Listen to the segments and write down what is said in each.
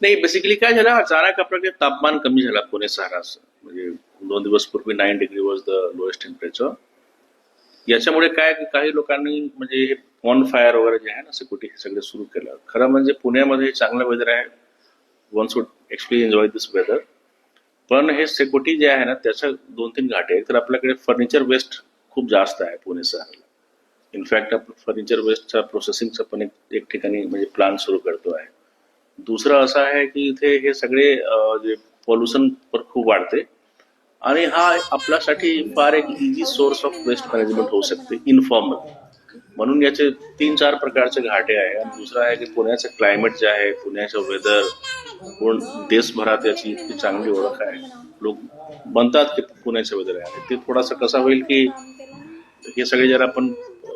नाही बेसिकली काय झालं अचानक आपल्याकडे तापमान कमी झालं पुणे सहाराचं म्हणजे दोन दिवस पूर्वी nine degree was the lowest temperature याच्यामुळे काय की काही लोकांनी म्हणजे हे ऑन फायर वगैरे जे आहे ना सिक्युरिटी हे सगळे सुरू केलं. खरं म्हणजे पुण्यामध्ये चांगलं वेदर आहे. One should explicitly enjoy this weather पण हे सिक्युरिटी जे आहे ना त्याच्या दोन तीन घाटे आहेत. तर आपल्याकडे फर्निचर वेस्ट खूप जास्त आहे पुणे शहराला. इनफॅक्ट आपण फर्निचर वेस्टचा प्रोसेसिंगचा पण एक ठिकाणी म्हणजे प्लान सुरू करतो आहे. दुसरं असं आहे की इथे हे सगळे जे पॉल्युशन पण खूप वाढते. आणि हा आपल्यासाठी फार एक easy source of waste management होऊ शकते इनफॉर्मल म्हणून याचे तीन चार प्रकारचे घाटे आहे. आणि दुसरं आहे की पुण्याचं क्लायमेट जे आहे पुण्याचं वेदर पूर्ण देशभरात याची इतकी चांगली ओळख आहे. लोक म्हणतात की पुण्याचं वेदर आहे. ते थोडासा कसा होईल की हे सगळे जर आपण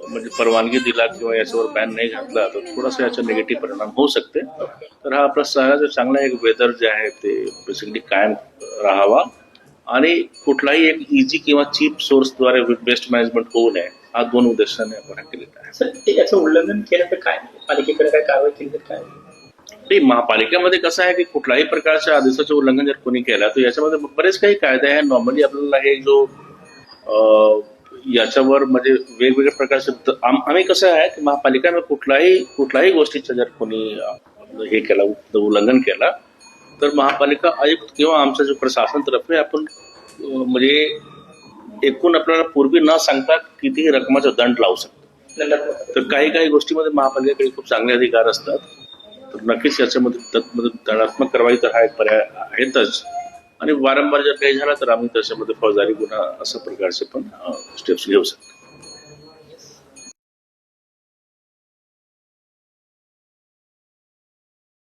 म्हणजे परवानगी दिला किंवा याच्यावर बॅन नाही घातला तर थोडासा याचा निगेटिव्ह परिणाम होऊ शकते. तर हा आपला शहराचा चांगला एक वेदर जे आहे ते बेसिकली कायम राहावा. आणि कुठलाही एक इझी किंवा चीप सोर्सद्वारे बेस्ट मॅनेजमेंट होऊ नये हा दोन उद्देशाने आपण हा केलेला आहे. याचं उल्लंघन केलं तर काय? पालिकेकडे काय कारवाई केली तर काय? नाही महापालिकेमध्ये कसं आहे की कुठल्याही प्रकारच्या आदेशाचे उल्लंघन जर कोणी केलं तर याच्यामध्ये बरेच काही कायदे आहे नॉर्मली आपल्याला हे जो याच्यावर म्हणजे वेगवेगळ्या प्रकारचे आम्ही कसं आहे की महापालिकेनं कुठलाही कुठल्याही गोष्टीचं जर कोणी हे केलं उल्लंघन केलं तर महापालिका आयुक्त किंवा आमचं जे प्रशासन तर्फे आपण म्हणजे एकूण आपल्याला पूर्वी न सांगता कितीही रकमाचा दंड लावू शकतो. तर काही काही गोष्टीमध्ये महापालिकेकडे खूप चांगले अधिकार असतात. तर नक्कीच याच्यामध्ये दंडात्मक कारवाई तर हा एक पर्याय आहेतच. आणि वारंवार जर काही झाला तर आम्ही त्याच्यामध्ये फौजदारी गुन्हा अशा प्रकारचे पण स्टेप्स घेऊ शकतो.